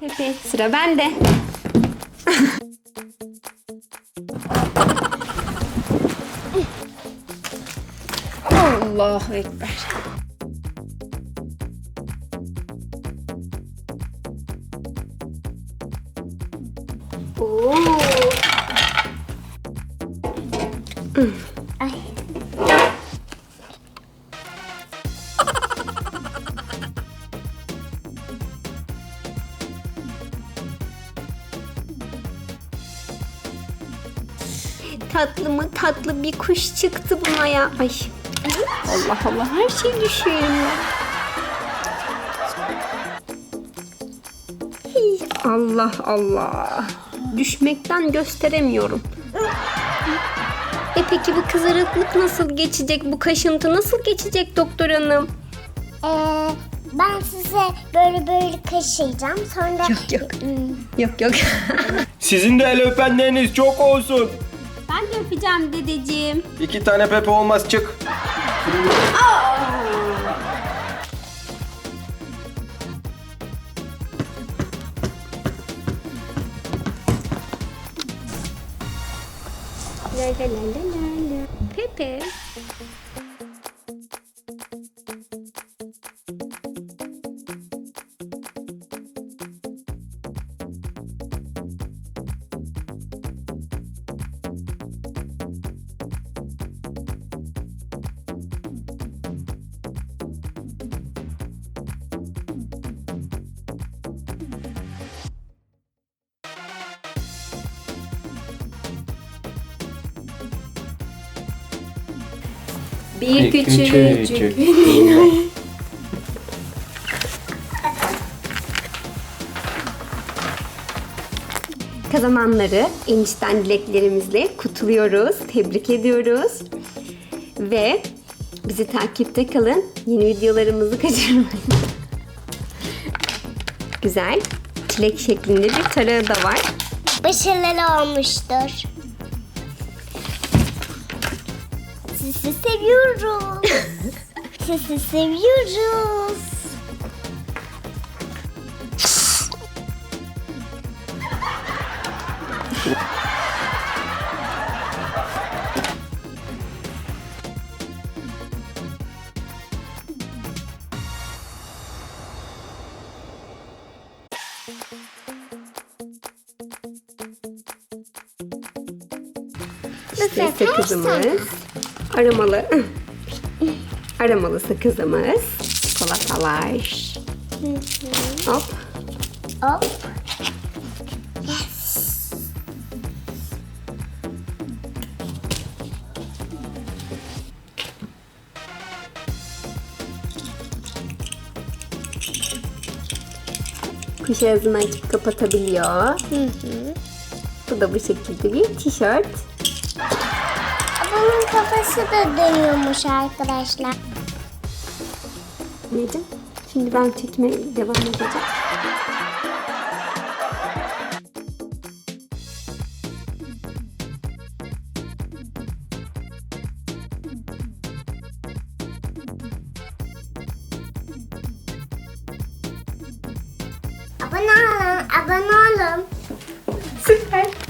Pepe sıra bende. Allahu Ekber. Oo. Tatlı mı tatlı bir kuş çıktı buna ya. Ay. Allah Allah her şey düşüyor elimden. Allah Allah. Düşmekten gösteremiyorum. E peki bu kızarıklık nasıl geçecek? Bu kaşıntı nasıl geçecek doktor hanım? Ee, ben size böyle böyle kaşıyacağım. Sonra... Yok, yok. Hmm, Yok yok. Sizin de el öpenleriniz çok olsun. Ben de öpeceğim dedeciğim. İki tane Pepe olmaz çık. La la la la la. Pepe. Bir küçücük. Kazananları enişten dileklerimizle kutluyoruz, tebrik ediyoruz. Ve bizi takipte kalın. Yeni videolarımızı kaçırmayın. Güzel. Çilek şeklinde bir tarağı da var. başarılı olmuştur. Sizi seviyorum. Sizi seviyoruz. İşte sakızımız. Aromalı. Aromalı sakızımız. Çikolatalar. Hop. Hop. Kuş ağzını açıp kapatabiliyor. Bu da bu şekilde bir tişört. Kafası da dönüyormuş arkadaşlar. Neydi? Şimdi ben çekime devam edeceğim. Abone olun, abone olun. Süper.